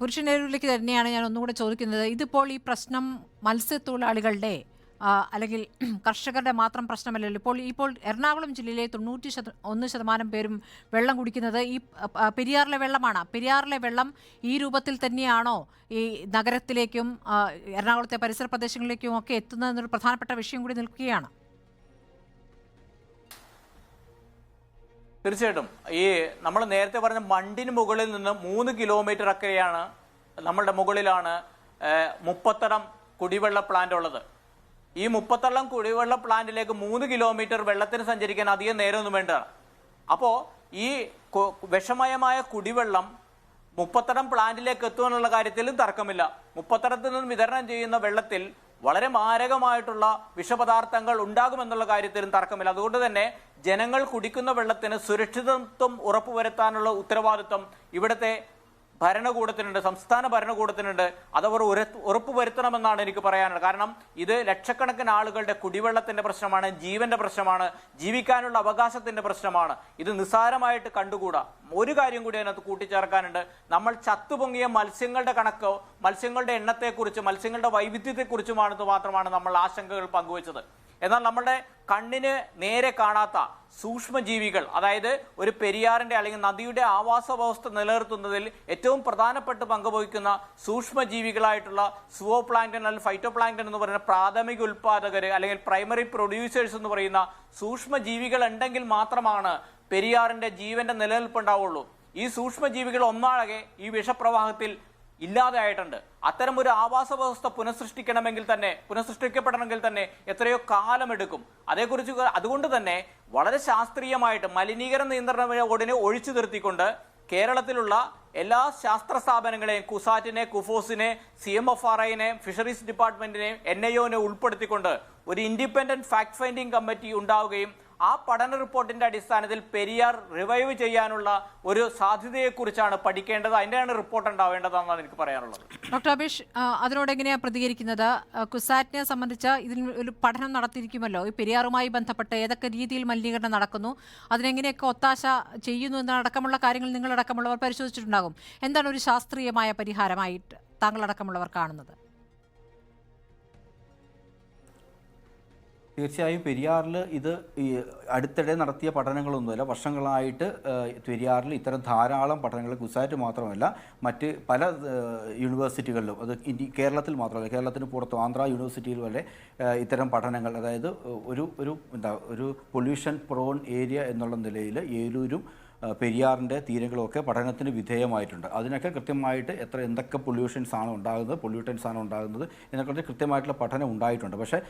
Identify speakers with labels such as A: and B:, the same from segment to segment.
A: പുരുഷനേരൂരിലേക്ക് തന്നെയാണ് ഞാൻ ഒന്നുകൂടെ ചോദിക്കുന്നത്. ഇതിപ്പോൾ ഈ പ്രശ്നം മത്സ്യത്തൊഴിലാളികളുടെ അല്ലെങ്കിൽ കർഷകരുടെ മാത്രം പ്രശ്നമല്ലല്ലോ. ഇപ്പോൾ ഇപ്പോൾ എറണാകുളം ജില്ലയിലെ തൊണ്ണൂറ്റി ശത ഒന്ന് ശതമാനം പേരും വെള്ളം കുടിക്കുന്നത് ഈ പെരിയാറിലെ വെള്ളമാണ്. പെരിയാറിലെ വെള്ളം ഈ രൂപത്തിൽ തന്നെയാണോ ഈ നഗരത്തിലേക്കും എറണാകുളത്തെ പരിസര പ്രദേശങ്ങളിലേക്കും ഒക്കെ എത്തുന്നതെന്നൊരു പ്രധാനപ്പെട്ട വിഷയം കൂടി നിൽക്കുകയാണ്.
B: തീർച്ചയായിട്ടും. ഈ നമ്മൾ നേരത്തെ പറഞ്ഞ മണ്ടിന് മുകളിൽ നിന്ന് മൂന്ന് കിലോമീറ്റർ അക്കരെയാണ് നമ്മളുടെ മുകളിലാണ് മുപ്പത്തടം കുടിവെള്ള പ്ലാന്റ് ഉള്ളത്. ഈ മുപ്പത്തടം കുടിവെള്ള പ്ലാന്റിലേക്ക് മൂന്ന് കിലോമീറ്റർ വെള്ളത്തിന് സഞ്ചരിക്കാൻ അധികം നേരമൊന്നും വേണ്ട. അപ്പോൾ ഈ വിഷമയമായ കുടിവെള്ളം മുപ്പത്തടം പ്ലാന്റിലേക്ക് എത്തുമെന്നുള്ള കാര്യത്തിലും തർക്കമില്ല. മുപ്പത്തടത്തിൽ നിന്ന് വിതരണം ചെയ്യുന്ന വെള്ളത്തിൽ വളരെ മാരകമായിട്ടുള്ള വിഷപദാർത്ഥങ്ങൾ ഉണ്ടാകുമെന്നുള്ള കാര്യത്തിലും തർക്കമില്ല. അതുകൊണ്ട് തന്നെ ജനങ്ങൾ കുടിക്കുന്ന വെള്ളത്തിന് സുരക്ഷിതത്വം ഉറപ്പുവരുത്താനുള്ള ഉത്തരവാദിത്വം ഇവിടുത്തെ ഭരണകൂടത്തിനുണ്ട് സംസ്ഥാന ഭരണകൂടത്തിനുണ്ട്. അതവർ ഉറപ്പ് വരുത്തണമെന്നാണ് എനിക്ക് പറയാനുള്ളത്. കാരണം ഇത് ലക്ഷക്കണക്കിന് ആളുകളുടെ കുടിവെള്ളത്തിന്റെ പ്രശ്നമാണ് ജീവന്റെ പ്രശ്നമാണ് ജീവിക്കാനുള്ള അവകാശത്തിന്റെ പ്രശ്നമാണ്. ഇത് നിസ്സാരമായിട്ട് കണ്ടുകൂടാ. ഒരു കാര്യം കൂടി അതിനകത്ത് കൂട്ടിച്ചേർക്കാനുണ്ട്. നമ്മൾ ചത്തുപൊങ്ങിയ മത്സ്യങ്ങളുടെ കണക്കോ മത്സ്യങ്ങളുടെ എണ്ണത്തെക്കുറിച്ച് മത്സ്യങ്ങളുടെ വൈവിധ്യത്തെക്കുറിച്ചുമാണെന്ന് മാത്രമാണ് നമ്മൾ ആശങ്കകൾ പങ്കുവച്ചത്. എന്നാൽ നമ്മുടെ കണ്ണിന് നേരെ കാണാത്ത സൂക്ഷ്മജീവികൾ അതായത് ഒരു പെരിയാറിന്റെ അല്ലെങ്കിൽ നദിയുടെ ആവാസ വ്യവസ്ഥ നിലനിർത്തുന്നതിൽ ഏറ്റവും പ്രധാനപ്പെട്ട് പങ്കുവഹിക്കുന്ന സൂക്ഷ്മജീവികളായിട്ടുള്ള സുവോ പ്ലാങ്ടൻ അല്ലെങ്കിൽ ഫൈറ്റോ പ്ലാങ്ടൻ എന്ന് പറയുന്ന പ്രാഥമിക ഉൽപാദകർ അല്ലെങ്കിൽ പ്രൈമറി പ്രൊഡ്യൂസേഴ്സ് എന്ന് പറയുന്ന സൂക്ഷ്മജീവികൾ ഉണ്ടെങ്കിൽ മാത്രമാണ് പെരിയാറിന്റെ ജീവന്റെ നിലനിൽപ്പ് ഉണ്ടാവുള്ളൂ. ഈ സൂക്ഷ്മജീവികൾ ഒന്നാകെ ഈ വിഷപ്രവാഹത്തിൽ ഇല്ലാതെയായിട്ടുണ്ട്. അത്തരം ഒരു ആവാസ വ്യവസ്ഥ പുനഃസൃഷ്ടിക്കണമെങ്കിൽ തന്നെ പുനഃസൃഷ്ടിക്കപ്പെടണമെങ്കിൽ തന്നെ എത്രയോ കാലമെടുക്കും. അതേക്കുറിച്ച് അതുകൊണ്ട് തന്നെ വളരെ ശാസ്ത്രീയമായിട്ട് മലിനീകരണ നിയന്ത്രണ ബോർഡിനെ ഒഴിച്ചു നിർത്തിക്കൊണ്ട് കേരളത്തിലുള്ള എല്ലാ ശാസ്ത്ര സ്ഥാപനങ്ങളെയും കുസാറ്റിനെ കുഫോസിനെ സി എം എഫ് ആർ ഐനെ ഫിഷറീസ് ഡിപ്പാർട്ട്മെന്റിനെയും എൻ ഐ ഒനെ ഉൾപ്പെടുത്തിക്കൊണ്ട് ഒരു ഇൻഡിപെൻഡന്റ് ഫാക്ട് ഫൈൻഡിംഗ് കമ്മിറ്റി ഉണ്ടാവുകയും ആ പഠന റിപ്പോർട്ടിന്റെ അടിസ്ഥാനത്തിൽ പെരിയാർ റിവൈവ് ചെയ്യാനുള്ള ഒരു സാധ്യതയെക്കുറിച്ചാണ് പഠിക്കേണ്ടത്. അതിന്റെയാണ് റിപ്പോർട്ട് ഉണ്ടാവേണ്ടതെന്നാണ് എനിക്ക് പറയാനുള്ളത്.
A: ഡോക്ടർ അബീഷ് അതിനോട് എങ്ങനെയാണ് പ്രതികരിക്കുന്നത്? കുസാറ്റിനെ സംബന്ധിച്ച് ഇതിൽ ഒരു പഠനം നടത്തിയിരിക്കുമല്ലോ? ഈ പെരിയാറുമായി ബന്ധപ്പെട്ട് ഏതൊക്കെ രീതിയിൽ മലിനീകരണം നടക്കുന്നു? അതിനെങ്ങനെയൊക്കെ ഒത്താശ ചെയ്യുന്നു എന്നടക്കമുള്ള കാര്യങ്ങൾ നിങ്ങളടക്കമുള്ളവർ പരിശോധിച്ചിട്ടുണ്ടാകും. എന്താണ് ഒരു ശാസ്ത്രീയമായ പരിഹാരമായിട്ട് താങ്കളടക്കമുള്ളവർ കാണുന്നത്?
C: തീർച്ചയായും പെരിയാറിൽ ഇത് ഈ അടുത്തിടെ നടത്തിയ പഠനങ്ങളൊന്നുമല്ല. വർഷങ്ങളായിട്ട് പെരിയാറിൽ ഇത്തരം ധാരാളം പഠനങ്ങൾ കുസാറ്റ് മാത്രമല്ല മറ്റ് പല യൂണിവേഴ്സിറ്റികളിലും അത് ഇന്ത്യ കേരളത്തിൽ മാത്രമല്ല കേരളത്തിന് പുറത്തും ആന്ധ്ര യൂണിവേഴ്സിറ്റിയിൽ വരെ ഇത്തരം പഠനങ്ങൾ അതായത് ഒരു ഒരു എന്താ ഒരു പൊല്യൂഷൻ പ്രോൺ ഏരിയ എന്നുള്ള നിലയിൽ ഏലൂരും പെരിയാറിന്റെ തീരങ്ങളൊക്കെ പഠനത്തിന് വിധേയമായിട്ടുണ്ട്. അതിനൊക്കെ കൃത്യമായിട്ട് എത്ര എന്തൊക്കെ പൊല്യൂഷൻസ് ആണ് ഉണ്ടാകുന്നത് പൊല്യൂട്ടൻസ് ആണ് ഉണ്ടാകുന്നത് ഇതിനെക്കുറിച്ച് കൃത്യമായിട്ടുള്ള പഠനം ഉണ്ടായിട്ടുണ്ട്. പക്ഷേ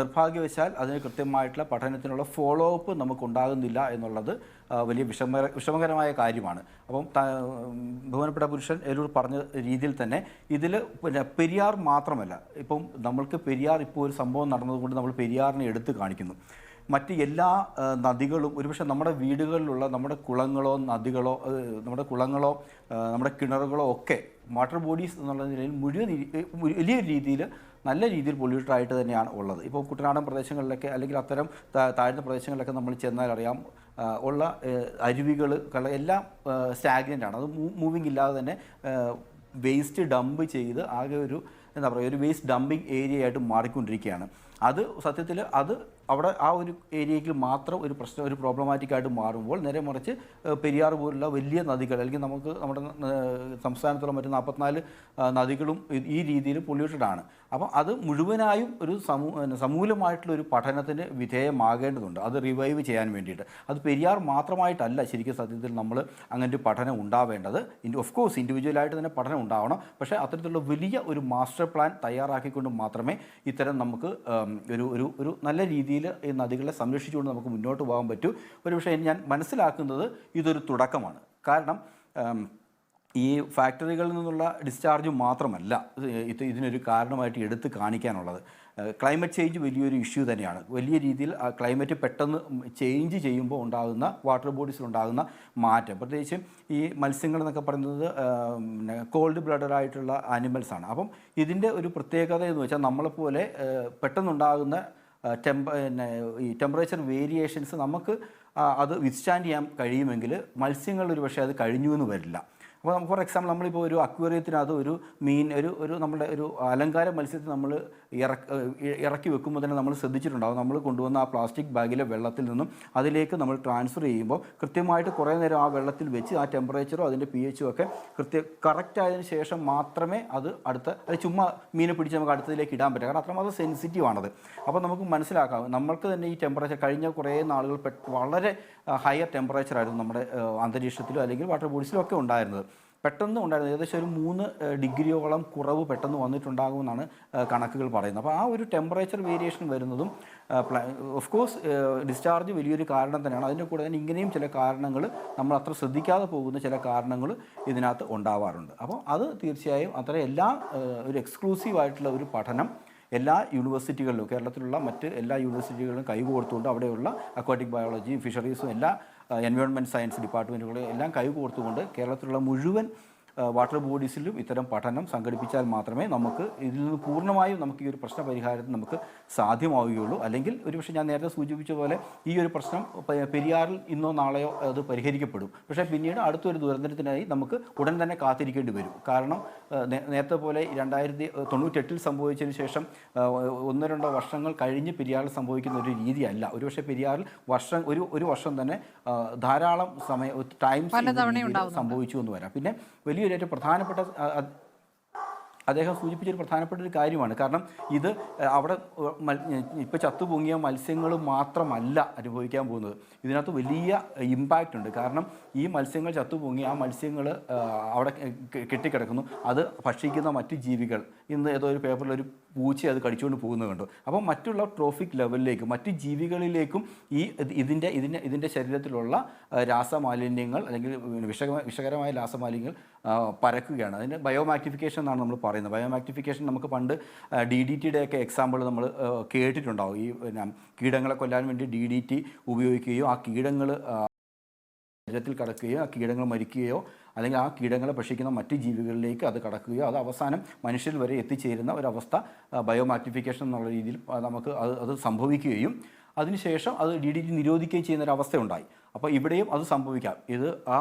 C: നിർഭാഗ്യവശാൽ അതിന് കൃത്യമായിട്ടുള്ള പഠനത്തിനുള്ള ഫോളോ അപ്പ് നമുക്ക് ഉണ്ടാകുന്നില്ല എന്നുള്ളത് വലിയ വിഷമ വിഷമകരമായ കാര്യമാണ്. അപ്പം ബഹുമാനപ്പെട്ട പുരുഷൻ എരൂർ പറഞ്ഞ രീതിയിൽ തന്നെ ഇതിൽ പിന്നെ പെരിയാർ മാത്രമല്ല ഇപ്പം നമ്മൾക്ക് പെരിയാർ ഇപ്പോൾ ഒരു സംഭവം നടന്നതുകൊണ്ട് നമ്മൾ പെരിയാറിനെ എടുത്ത് കാണിക്കുന്നു. മറ്റ് എല്ലാ നദികളും ഒരുപക്ഷെ നമ്മുടെ വീടുകളിലുള്ള നമ്മുടെ കുളങ്ങളോ നദികളോ നമ്മുടെ കുളങ്ങളോ നമ്മുടെ കിണറുകളോ ഒക്കെ വാട്ടർ ബോഡീസ് എന്നുള്ള നിലയിൽ മുഴുവൻ വലിയ രീതിയിൽ നല്ല രീതിയിൽ പൊല്യൂട്ടഡ് ആയിട്ട് തന്നെയാണ് ഉള്ളത്. ഇപ്പോൾ കുട്ടനാടൻ പ്രദേശങ്ങളിലൊക്കെ അല്ലെങ്കിൽ അത്തരം താഴ്ന്ന പ്രദേശങ്ങളിലൊക്കെ നമ്മൾ ചെന്നാൽ അറിയാം ഉള്ള അരുവികൾ എല്ലാം സ്റ്റാഗ്നന്റ് ആണ്. അത് മൂവിങ് ഇല്ലാതെ തന്നെ വേസ്റ്റ് ഡംപ് ചെയ്ത് ആകെ ഒരു എന്താ പറയുക ഒരു വേസ്റ്റ് ഡംപിങ് ഏരിയ ആയിട്ട് മാറിക്കൊണ്ടിരിക്കുകയാണ്. അത് സത്യത്തിൽ അത് അവിടെ ആ ഒരു ഏരിയയ്ക്ക് മാത്രം ഒരു പ്രശ്നം ഒരു പ്രോബ്ലമാറ്റിക് ആയിട്ട് മാറുമ്പോൾ നേരെ മറിച്ച് പെരിയാർ പോലുള്ള വലിയ നദികൾ അല്ലെങ്കിൽ നമുക്ക് നമ്മുടെ സംസ്ഥാനത്തുള്ള മറ്റ് നാൽപ്പത്തിനാല് നദികളും ഈ- രീതിയിൽ പൊല്യൂട്ടഡ് ആണ്. അപ്പം അത് മുഴുവനായും ഒരു സമൂ സമൂലമായിട്ടുള്ള ഒരു പഠനത്തിന് വിധേയമാകേണ്ടതുണ്ട്. അത് റിവൈവ് ചെയ്യാൻ വേണ്ടിയിട്ട്. അത് പെരിയാർ മാത്രമായിട്ടല്ല ശരിക്കും സത്യത്തിൽ നമ്മൾ അങ്ങനെ ഒരു പഠനം ഉണ്ടാവേണ്ടത്. ഓഫ് കോഴ്സ് ഇൻഡിവിജ്വലായിട്ട് തന്നെ പഠനം ഉണ്ടാവണം. പക്ഷേ അത്തരത്തിലുള്ള വലിയ ഒരു മാസ്റ്റർ പ്ലാൻ തയ്യാറാക്കിക്കൊണ്ട് മാത്രമേ ഇത്തരം നമുക്ക് ഒരു ഒരു ഒരു നല്ല രീതിയിൽ ഈ നദികളെ സംരക്ഷിച്ചുകൊണ്ട് നമുക്ക് മുന്നോട്ട് പോകാൻ പറ്റൂ. ഒരു പക്ഷേ ഞാൻ മനസ്സിലാക്കുന്നത് ഇതൊരു തുടക്കമാണ്. കാരണം ഈ ഫാക്ടറികളിൽ നിന്നുള്ള ഡിസ്ചാർജ് മാത്രമല്ല ഇത് ഇത് ഇതിനൊരു കാരണമായിട്ട് എടുത്ത് കാണിക്കാനുള്ളത്. ക്ലൈമറ്റ് ചേഞ്ച് വലിയൊരു ഇഷ്യൂ തന്നെയാണ്. വലിയ രീതിയിൽ ക്ലൈമറ്റ് പെട്ടെന്ന് ചേഞ്ച് ചെയ്യുമ്പോൾ ഉണ്ടാകുന്ന വാട്ടർ ബോഡീസിൽ ഉണ്ടാകുന്ന മാറ്റം. പ്രത്യേകിച്ച് ഈ മത്സ്യങ്ങൾ എന്നൊക്കെ പറയുന്നത് കോൾഡ് ബ്ലഡഡ് ആയിട്ടുള്ള ആനിമൽസ് ആണ് അപ്പം ഇതിന്റെ ഒരു പ്രത്യേകത എന്ന് വെച്ചാൽ നമ്മളെപ്പോലെ പെട്ടെന്നുണ്ടാകുന്ന ടെമ്പ ഈ ടെമ്പറേച്ചർ വേരിയേഷൻസ് നമുക്ക് അത് വിത്ത്സ്റ്റാൻഡ് ചെയ്യാൻ കഴിയുമെങ്കിൽ മത്സ്യങ്ങൾ ഒരു പക്ഷേ അത് കഴിഞ്ഞു എന്ന് വരില്ല. അപ്പോൾ ഫോർ എക്സാമ്പിൾ നമ്മളിപ്പോൾ ഒരു അക്വേറിയത്തിനകത്ത് ഒരു മീൻ ഒരു ഒരു നമ്മുടെ ഒരു അലങ്കാര മത്സ്യത്തെ നമ്മൾ ഇറക്കി ഇറക്കി വെക്കുമ്പോൾ തന്നെ നമ്മൾ ശ്രദ്ധിച്ചിട്ടുണ്ടാവും. നമ്മൾ കൊണ്ടുവന്ന ആ പ്ലാസ്റ്റിക് ബാഗിലെ വെള്ളത്തിൽ നിന്നും അതിലേക്ക് നമ്മൾ ട്രാൻസ്ഫർ ചെയ്യുമ്പോൾ കൃത്യമായിട്ട് കുറേ നേരം ആ വെള്ളത്തിൽ വെച്ച് ആ ടെമ്പറേച്ചറോ അതിന്റെ പി എച്ചും ഒക്കെ കൃത്യ കറക്റ്റ് ആയതിനു ശേഷം മാത്രമേ അത് അടുത്ത അത് ചുമ്മാ മീനെ പിടിച്ച് നമുക്ക് അടുത്തതിലേക്ക് ഇടാൻ പറ്റുക കാരണം അത്രമാത്രം സെൻസിറ്റീവ് ആണത്. അപ്പോൾ നമുക്ക് മനസ്സിലാക്കാം. നമ്മൾക്ക് തന്നെ ഈ ടെമ്പറേച്ചർ കഴിഞ്ഞ കുറേ നാളുകൾ വളരെ ഹയർ ടെമ്പറേച്ചറായിരുന്നു നമ്മുടെ അന്തരീക്ഷത്തിലോ അല്ലെങ്കിൽ വാട്ടർ ബോഡീസിലോ ഒക്കെ ഉണ്ടായിരുന്നത്. പെട്ടെന്ന് ഉണ്ടായിരുന്നു. ഏകദേശം ഒരു മൂന്ന് ഡിഗ്രിയോളം കുറവ് പെട്ടെന്ന് വന്നിട്ടുണ്ടാകുമെന്നാണ് കണക്കുകൾ പറയുന്നത്. അപ്പോൾ ആ ഒരു ടെമ്പറേച്ചർ വേരിയേഷൻ വരുന്നതും ഓഫ് കോഴ്സ് ഡിസ്ചാർജ് വലിയൊരു കാരണം തന്നെയാണ്. അതിന്റെ കൂടെ തന്നെ ഇങ്ങനെയും ചില കാരണങ്ങൾ നമ്മൾ അത്ര ശ്രദ്ധിക്കാതെ പോകുന്ന ചില കാരണങ്ങൾ ഇതിനകത്ത് ഉണ്ടാവാറുണ്ട്. അപ്പോൾ അത് തീർച്ചയായും അത്ര എല്ലാ ഒരു എക്സ്ക്ലൂസീവ് ആയിട്ടുള്ള ഒരു പഠനം എല്ലാ യൂണിവേഴ്സിറ്റികളിലും കേരളത്തിലുള്ള മറ്റ് എല്ലാ യൂണിവേഴ്സിറ്റികളിലും കൈകോർത്തുകൊണ്ട് അവിടെയുള്ള അക്വാറ്റിക് ബയോളജിയും ഫിഷറീസും എല്ലാ എൻവയോൺമെന്റ് സയൻസ് ഡിപ്പാർട്ട്മെന്റുകളും എല്ലാം കൈകോർത്തുകൊണ്ട് കേരളത്തിലുള്ള മുഴുവൻ വാട്ടർ ബോഡീസിലും ഇത്തരം പഠനം സംഘടിപ്പിച്ചാൽ മാത്രമേ നമുക്ക് ഇതിൽ നിന്ന് പൂർണമായും നമുക്ക് ഈ ഒരു പ്രശ്ന പരിഹാരത്തിന് നമുക്ക് സാധ്യമാവുകയുള്ളൂ. അല്ലെങ്കിൽ ഒരുപക്ഷെ ഞാൻ നേരത്തെ സൂചിപ്പിച്ച പോലെ ഈ ഒരു പ്രശ്നം പെരിയാറിൽ ഇന്നോ നാളെയോ അത് പരിഹരിക്കപ്പെടും. പക്ഷേ പിന്നീട് അടുത്തൊരു ദുരന്തത്തിനായി നമുക്ക് ഉടൻ തന്നെ കാത്തിരിക്കേണ്ടി വരും. കാരണം നേരത്തെ പോലെ രണ്ടായിരത്തി തൊണ്ണൂറ്റെട്ടിൽ സംഭവിച്ചതിന് ശേഷം ഒന്നോ രണ്ടോ വർഷങ്ങൾ കഴിഞ്ഞ് പെരിയാറിൽ സംഭവിക്കുന്ന ഒരു രീതിയല്ല. ഒരുപക്ഷെ പെരിയാറിൽ വർഷം ഒരു ഒരു വർഷം തന്നെ ധാരാളം സമയം ടൈം സംഭവിച്ചു എന്ന് വരാം. പിന്നെ വലിയൊരു ഏറ്റവും പ്രധാനപ്പെട്ട അദ്ദേഹം സൂചിപ്പിച്ചൊരു പ്രധാനപ്പെട്ട ഒരു കാര്യമാണ്. കാരണം ഇത് അവിടെ ഇപ്പോൾ ചത്തുപൊങ്ങിയ മത്സ്യങ്ങൾ മാത്രമല്ല അനുഭവിക്കാൻ പോകുന്നത്. ഇതിനകത്ത് വലിയ ഇമ്പാക്റ്റ് ഉണ്ട്. കാരണം ഈ മത്സ്യങ്ങൾ ചത്തുപൊങ്ങി ആ മത്സ്യങ്ങൾ അവിടെ കെട്ടിക്കിടക്കുന്നു. അത് ഭക്ഷിക്കുന്ന മറ്റ് ജീവികൾ ഇന്ന് ഏതോ ഒരു പേപ്പറിൽ ഒരു പൂച്ച അത് കടിച്ചുകൊണ്ട് പോകുന്നത് കണ്ടു. അപ്പോൾ മറ്റുള്ള ട്രോഫിക് ലെവലിലേക്കും മറ്റ് ജീവികളിലേക്കും ഈ ഇത് ഇതിന്റെ ഇതിന്റെ ഇതിന്റെ ശരീരത്തിലുള്ള രാസമാലിന്യങ്ങൾ അല്ലെങ്കിൽ വിഷക വിഷകരമായ രാസമാലിന്യങ്ങൾ പരക്കുകയാണ്. അതിന് ബയോമാക്ടിഫിക്കേഷൻ എന്നാണ് നമ്മൾ പറയുന്നത്. ബയോമാക്ടിഫിക്കേഷൻ നമുക്ക് പണ്ട് ഡി ഡി ടിയുടെ ഒക്കെ എക്സാമ്പിൾ നമ്മൾ കേട്ടിട്ടുണ്ടാവും. ഈ കീടങ്ങളെ കൊല്ലാൻ വേണ്ടി ഡി ഡി ടി ഉപയോഗിക്കുകയോ ആ കീടങ്ങൾ ശരീരത്തിൽ കടക്കുകയോ ആ കീടങ്ങൾ മരിക്കുകയോ അല്ലെങ്കിൽ ആ കീടങ്ങളെ ഭക്ഷിക്കുന്ന മറ്റ് ജീവികളിലേക്ക് അത് കടക്കുകയോ അത് അവസാനം മനുഷ്യരിൽ വരെ എത്തിച്ചേരുന്ന ഒരവസ്ഥ ബയോമാറ്റിഫിക്കേഷൻ എന്നുള്ള രീതിയിൽ നമുക്ക് അത് അത് സംഭവിക്കുകയും അതിനുശേഷം അത് ഡി ഡി ടി നിരോധിക്കുകയും ചെയ്യുന്ന ഒരു അവസ്ഥ ഉണ്ടായി അപ്പോൾ ഇവിടെയും അത് സംഭവിക്കാം. ഇത് ആ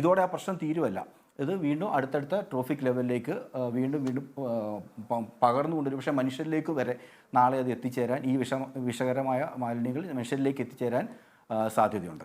C: ഇതോടെ ആ പ്രശ്നം തീരുവല്ല. ഇത് വീണ്ടും അടുത്തടുത്ത ട്രോഫിക് ലെവലിലേക്ക് വീണ്ടും വീണ്ടും പകർന്നുകൊണ്ട് പക്ഷേ മനുഷ്യരിലേക്ക് വരെ നാളെ അത് എത്തിച്ചേരാൻ ഈ വിഷ വിഷകരമായ മാലിന്യങ്ങൾ മനുഷ്യരിലേക്ക് എത്തിച്ചേരാൻ സാധ്യതയുണ്ട്.